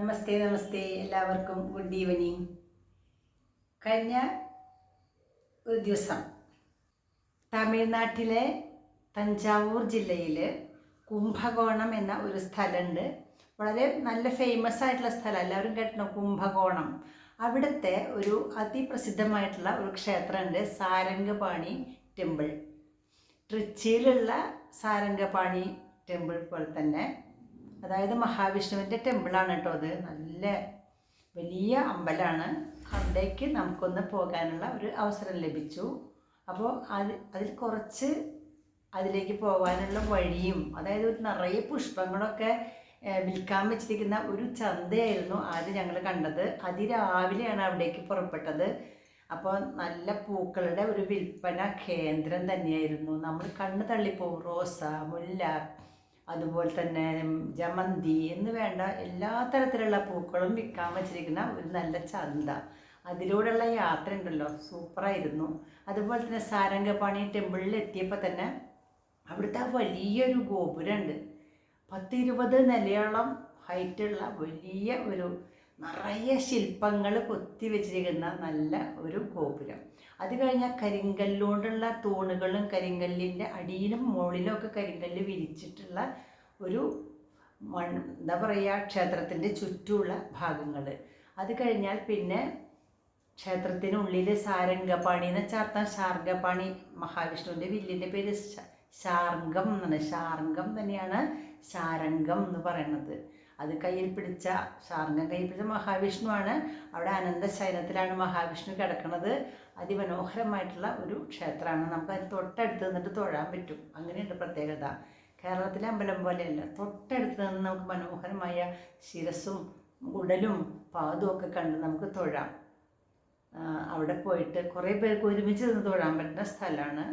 നമസ്തേ നമസ്തേ എല്ലാവർക്കും good evening കഴിഞ്ഞ ഒരു ദിവസം തമിഴ്നാട്ടിലെ തഞ്ചാവൂർ ജില്ലയിൽ കുംഭകോണം എന്ന ഒരു സ്ഥലമുണ്ട്. വളരെ നല്ല ഫേമസ് ആയിട്ടുള്ള സ്ഥലം. എല്ലാവരും കേട്ടോ കുംഭകോണം. അവിടുത്തെ ഒരു അതിപ്രസിദ്ധമായിട്ടുള്ള ഒരു ക്ഷേത്രമുണ്ട്. സാരംഗപാണി ടെമ്പിൾ. ട്രിച്ചിയിലുള്ള സാരംഗപാണി ടെമ്പിൾ പോലെ തന്നെ. അതായത് മഹാവിഷ്ണുവിന്റെ ടെമ്പിളാണ് കേട്ടോ അത്. നല്ല വലിയ അമ്പലമാണ്. അവിടേക്ക് നമുക്കൊന്ന് പോകാനുള്ള ഒരു അവസരം ലഭിച്ചു. അപ്പോൾ അത് അതിൽ കുറച്ച് അതിലേക്ക് പോകാനുള്ള വഴിയും അതായത് ഒരു നിറയെ പുഷ്പങ്ങളൊക്കെ വിൽക്കാൻ വെച്ചിരിക്കുന്ന ഒരു ചന്തയായിരുന്നു ആദ്യം ഞങ്ങൾ കണ്ടത്. അതിരാവിലെയാണ് അവിടേക്ക് പുറപ്പെട്ടത്. അപ്പോൾ നല്ല പൂക്കളുടെ ഒരു വിൽപ്പന കേന്ദ്രം തന്നെയായിരുന്നു. നമ്മൾ കണ്ണ് തള്ളിപ്പോവും. റോസ മുല്ല അതുപോലെ തന്നെ ജമന്തി എന്ന് വേണ്ട എല്ലാ തരത്തിലുള്ള പൂക്കളും വിൽക്കാൻ വെച്ചിരിക്കുന്ന ഒരു നല്ല ചന്ത. അതിലൂടെയുള്ള യാത്ര ഉണ്ടല്ലോ സൂപ്പറായിരുന്നു അതുപോലെ തന്നെ സാരംഗപാണി ടെമ്പിളിൽ എത്തിയപ്പോൾ തന്നെ അവിടുത്തെ വലിയൊരു ഗോപുരമുണ്ട്. പത്ത് ഇരുപത് നിലയോളം ഹൈറ്റുള്ള വലിയ ഒരു നിറയെ ശില്പങ്ങൾ കൊത്തി വെച്ചിരിക്കുന്ന നല്ല ഒരു ഗോപുരം. അത് കഴിഞ്ഞാൽ കരിങ്കല്ലുകൊണ്ടുള്ള തൂണുകളും കരിങ്കല്ലിന്റെ അടിയിലും മുകളിലും ഒക്കെ കരിങ്കല്ല് വിരിച്ചിട്ടുള്ള ഒരു മൺ എന്താ പറയുക ക്ഷേത്രത്തിന്റെ ചുറ്റുമുള്ള ഭാഗങ്ങൾ അത് കഴിഞ്ഞാൽ പിന്നെ ക്ഷേത്രത്തിനുള്ളിൽ സാരംഗപാണി എന്ന് ചേർത്താൽ ശാർഗപാണി മഹാവിഷ്ണുവിന്റെ വില്ലിന്റെ പേര് ശാർഗം എന്നാണ്. ശാർഗം തന്നെയാണ് ശാരംഗം എന്ന് പറയുന്നത്. അത് കയ്യിൽ പിടിച്ച ശാർഗം കയ്യിൽ പിടിച്ച മഹാവിഷ്ണുവാണ്. അവിടെ അനന്ത ശയനത്തിലാണ് മഹാവിഷ്ണു കിടക്കുന്നത്. അതിമനോഹരമായിട്ടുള്ള ഒരു ക്ഷേത്രമാണ്. നമുക്ക് അതിന് തൊട്ടടുത്ത് നിന്നിട്ട് തൊഴാൻ പറ്റും. അങ്ങനെയുണ്ട് പ്രത്യേകത. കേരളത്തിലെ അമ്പലം പോലെയല്ല. തൊട്ടടുത്ത് നിന്ന് നമുക്ക് മനോഹരമായ ശിരസും ഉടലും പാദവും ഒക്കെ കണ്ട് നമുക്ക് തൊഴാം. അവിടെ പോയിട്ട് കുറേ പേർക്ക് ഒരുമിച്ച് നിന്ന് തൊഴാൻ പറ്റുന്ന സ്ഥലമാണ്.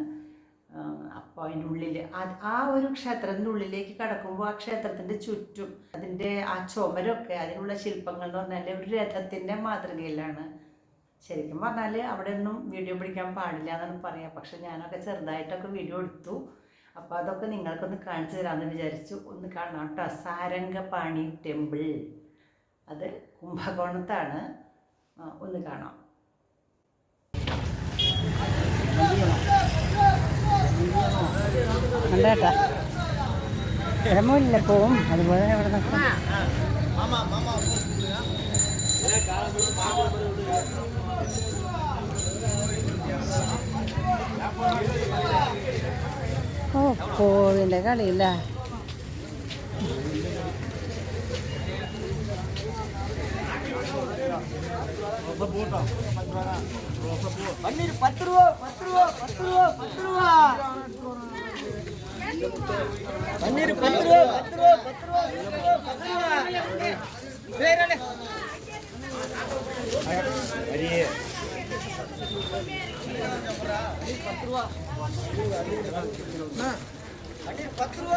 അപ്പോൾ അതിന്റെ ഉള്ളിൽ ആ ഒരു ക്ഷേത്രത്തിന്റെ ഉള്ളിലേക്ക് കടക്കുമ്പോൾ ആ ക്ഷേത്രത്തിന്റെ ചുറ്റും അതിന്റെ ആ ചുമരൊക്കെ അതിനുള്ള ശില്പങ്ങൾ എന്ന് പറഞ്ഞാൽ ഒരു രഥത്തിന്റെ മാതൃകയിലാണ്. ശരിക്കും പറഞ്ഞാൽ അവിടെ ഒന്നും വീഡിയോ പിടിക്കാൻ പാടില്ല എന്നാണ് പറയുക പക്ഷെ ഞാനൊക്കെ ചെറുതായിട്ടൊക്കെ വീഡിയോ എടുത്തു. അപ്പോൾ അതൊക്കെ നിങ്ങൾക്കൊന്ന് കാണിച്ചു തരാമെന്ന് വിചാരിച്ചു. ഒന്ന് കാണാം കേട്ടോ. സാരംഗപാണി ടെമ്പിൾ. അത് കുംഭകോണത്താണ്. ഒന്ന് കാണാം. കണ്ടേട്ടാ ഇടമില്ല പോവും അതുപോലെ ഇവിടെ നിൽക്കും ഓ പോവിൻ്റെ കളിയില്ല பன்னீர் பத்து ரூபா பத்து ரூபா பத்து ரூபா பத்து ரூபா పన్నీరు పత్రు పత్రు అది పత్రువా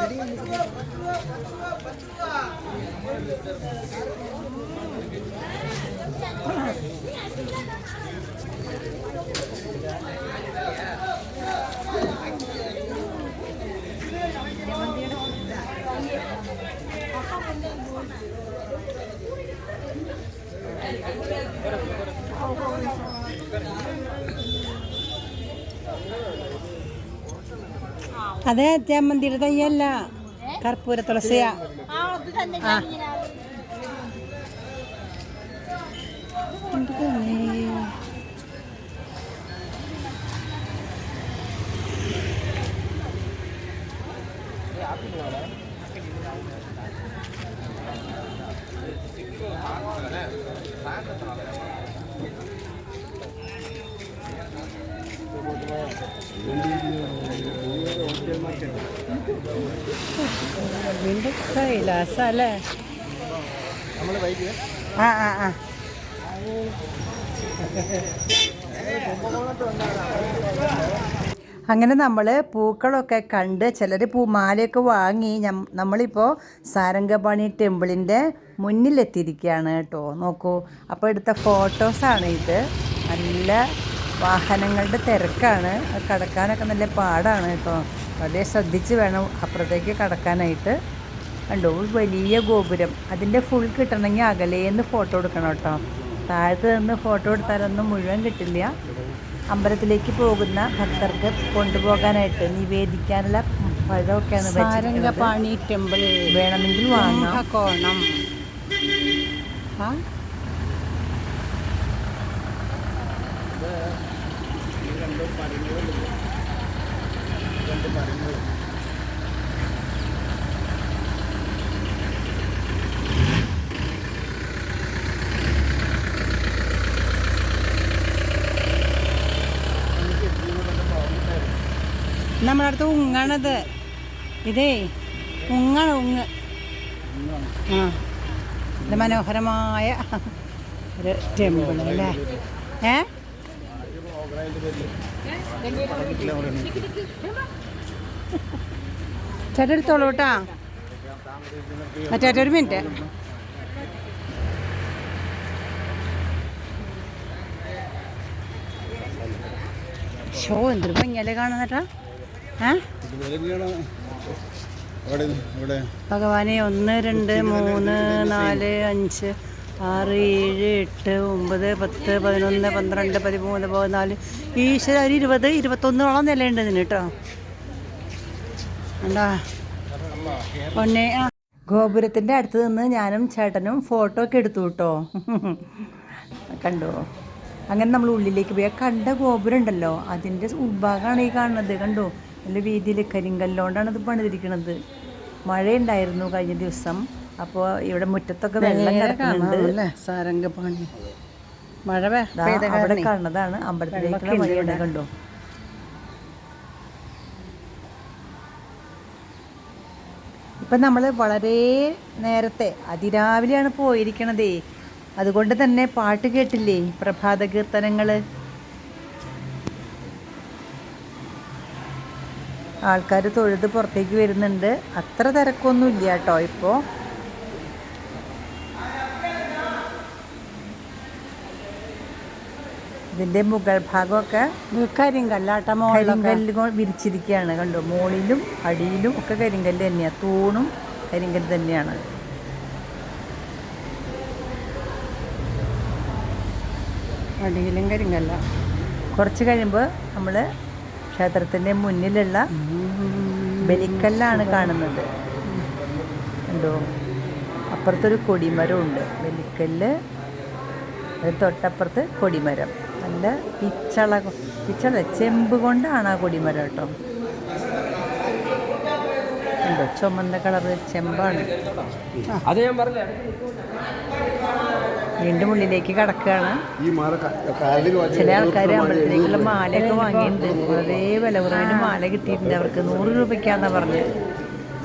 അതെ ജമന്തിയുടെ തയ്യല്ല. കർപ്പൂര തുളസിയാ. ആ? ആ ആ അങ്ങനെ നമ്മൾ പൂക്കളൊക്കെ കണ്ട് ചിലർ പൂമാലയൊക്കെ വാങ്ങി നമ്മളിപ്പോൾ സാരംഗപാണി ടെമ്പിളിന്റെ മുന്നിലെത്തിയിരിക്കുകയാണ് കേട്ടോ. നോക്കൂ. അപ്പോൾ എടുത്ത ഫോട്ടോസാണ് ഇത്. നല്ല വാഹനങ്ങളുടെ തിരക്കാണ്. കടക്കാനൊക്കെ നല്ല പാടാണ് കേട്ടോ. വളരെ ശ്രദ്ധിച്ച് വേണം അപ്പുറത്തേക്ക് കടക്കാനായിട്ട്. കണ്ടോ വലിയ ഗോപുരം. അതിന്റെ ഫുൾ കിട്ടണമെങ്കിൽ അകലേന്ന് ഫോട്ടോ എടുക്കണം കേട്ടോ. താഴത്ത് നിന്ന് ഫോട്ടോ എടുത്താലൊന്നും മുഴുവൻ കിട്ടില്ല. അമ്പലത്തിലേക്ക് പോകുന്ന ഭക്തർക്ക് കൊണ്ടുപോകാനായിട്ട് നിവേദിക്കാനുള്ള പഴമൊക്കെയാണ്. സാരംഗപാണി ടെമ്പിൾ വേണമെങ്കിൽ വാങ്ങാം. കുംഭകോണം. ആ? നമ്മുടെ അടുത്ത് ഉങ്ങാണത്. ഇതേ ഉങ്ങാണ് ഉങ്ങ്. ആ മനോഹരമായ ഒരു ടെമ്പിൾ അല്ലേ? ഏ? ചേട്ടാ എടുത്തോളൂ കേട്ടാ ഒരു മിനിറ്റ്. ഷോ എന്തൊരു ഭംഗിയല്ലേ കാണുന്നേട്ടാ ഭഗവാനെ ഒന്ന് രണ്ട് മൂന്ന് നാല് അഞ്ച്. ആറ് ഏഴ് എട്ട് ഒമ്പത് പത്ത് പതിനൊന്ന് പന്ത്രണ്ട് പതിമൂന്ന് പതിനാല്. ഈശ്വര ഒരു ഇരുപത് ഇരുപത്തൊന്നോളം നിലയുണ്ട് ഇതിന് കേട്ടോ എന്താ പൊന്നെ ആ. ഗോപുരത്തിന്റെ അടുത്ത് നിന്ന് ഞാനും ചേട്ടനും ഫോട്ടോ ഒക്കെ എടുത്തു കേട്ടോ കണ്ടോ? അങ്ങനെ നമ്മൾ ഉള്ളിലേക്ക് പോയി. കണ്ട ഗോപുരം ഉണ്ടല്ലോ. അതിന്റെ ഉൾഭാഗമാണ് ഈ കാണുന്നത്. കണ്ടോ? നല്ല വീതിയിൽ കരിങ്കല്ലോണ്ടാണ് ഇത് പണിതിരിക്കുന്നത് മഴയുണ്ടായിരുന്നു കഴിഞ്ഞ ദിവസം. അപ്പോൾ ഇവിടെ മുറ്റത്തൊക്കെ വെള്ളം കിടക്കുന്നുണ്ട്. സാരംഗപാണി. മഴ അവിടെ കാണുന്നതാണ് അമ്പലത്തിലേക്കുള്ള വഴിയാണ് കണ്ടോ? ഇപ്പം നമ്മൾ വളരെ നേരത്തെ അതിരാവിലെയാണ് പോയിരിക്കണതേ. അതുകൊണ്ട് തന്നെ പാട്ട് കേട്ടില്ലേ? പ്രഭാത കീർത്തനങ്ങൾ ആൾക്കാർ തൊഴുത് പുറത്തേക്ക് വരുന്നുണ്ട്. അത്ര തിരക്കൊന്നും ഇല്ല കേട്ടോ ഇപ്പോൾ ഇതിന്റെ മുകൾ ഭാഗമൊക്കെ കരിങ്കല്ലാട്ട കരിങ്കല്ല് വിരിച്ചിരിക്കുകയാണ് കണ്ടു? മുകളിലും അടിയിലും ഒക്കെ കരിങ്കല്ല് തന്നെയാണ് തൂണും കരിങ്കല്ല് തന്നെയാണ്. അടിയിലും കരിങ്കല്ല. കുറച്ച് കഴിയുമ്പോൾ നമ്മൾ ക്ഷേത്രത്തിന്റെ മുന്നിലുള്ള ബലിക്കല്ലാണ് കാണുന്നത്. കണ്ടോ? അപ്പുറത്തൊരു കൊടിമരമുണ്ട്. ബലിക്കല്ല് അത് തൊട്ടപ്പുറത്ത് കൊടിമരം. നല്ല പിച്ചള പിച്ചള ചെമ്പ് കൊണ്ടാണ് ആ കൊടിമരം കേട്ടോ. ചുമന്ത ചുമന്ന കളറ് ചെമ്പാണ്. അത് ഞാൻ പറഞ്ഞ. വീണ്ടും ഉള്ളിലേക്ക് കടക്കുകയാണ്. ചില ആൾക്കാർ അമ്പലത്തിലേക്കുള്ള മാലയൊക്കെ വാങ്ങിയിട്ടുണ്ട്. അതേ വില കുറവിന് മാല കിട്ടിയിട്ടുണ്ട്. അവർക്ക് നൂറ് രൂപയ്ക്കാന്നാ പറഞ്ഞത്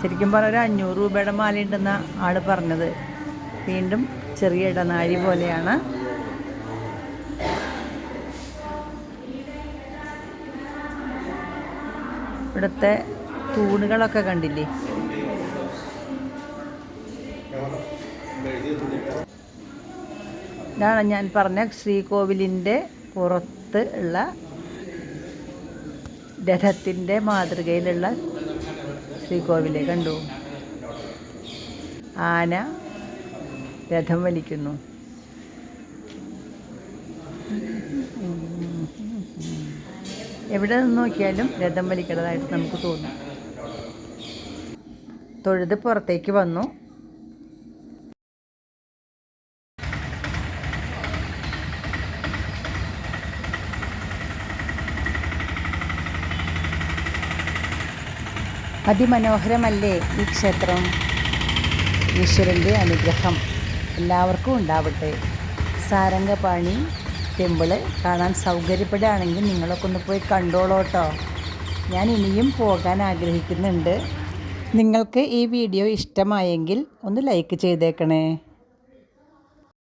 ശരിക്കും പറഞ്ഞ ഒരു അഞ്ഞൂറ് രൂപയുടെ മാല ഉണ്ടെന്ന ആൾ പറഞ്ഞത്. വീണ്ടും ചെറിയ ഇടനാഴി പോലെയാണ്. ഇവിടുത്തെ തൂണുകളൊക്കെ കണ്ടില്ലേ? ഇതാണ് ഞാൻ പറഞ്ഞ ശ്രീകോവിലിന്റെ പുറത്ത് ഉള്ള രഥത്തിന്റെ മാതൃകയിലുള്ള ശ്രീകോവിലെ കണ്ടു. ആന രഥം വലിക്കുന്നു. എവിടെ നിന്ന് നോക്കിയാലും രഥം വലിക്കേണ്ടതായിട്ട് നമുക്ക് തോന്നും. തൊഴുത് പുറത്തേക്ക് വന്നു. അതിമനോഹരമല്ലേ ഈ ക്ഷേത്രം? ഈശ്വരന്റെ അനുഗ്രഹം എല്ലാവർക്കും ഉണ്ടാവട്ടെ. സാരംഗപാണി ടെമ്പിൾ കാണാൻ സൗകര്യപ്പെടുകയാണെങ്കിൽ നിങ്ങളൊക്കെ ഒന്ന് പോയി കണ്ടോളൂ കേട്ടോ. ഞാൻ ഇനിയും പോകാൻ ആഗ്രഹിക്കുന്നുണ്ട്. നിങ്ങൾക്ക് ഈ വീഡിയോ ഇഷ്ടമായെങ്കിൽ ഒന്ന് ലൈക്ക് ചെയ്തേക്കണേ.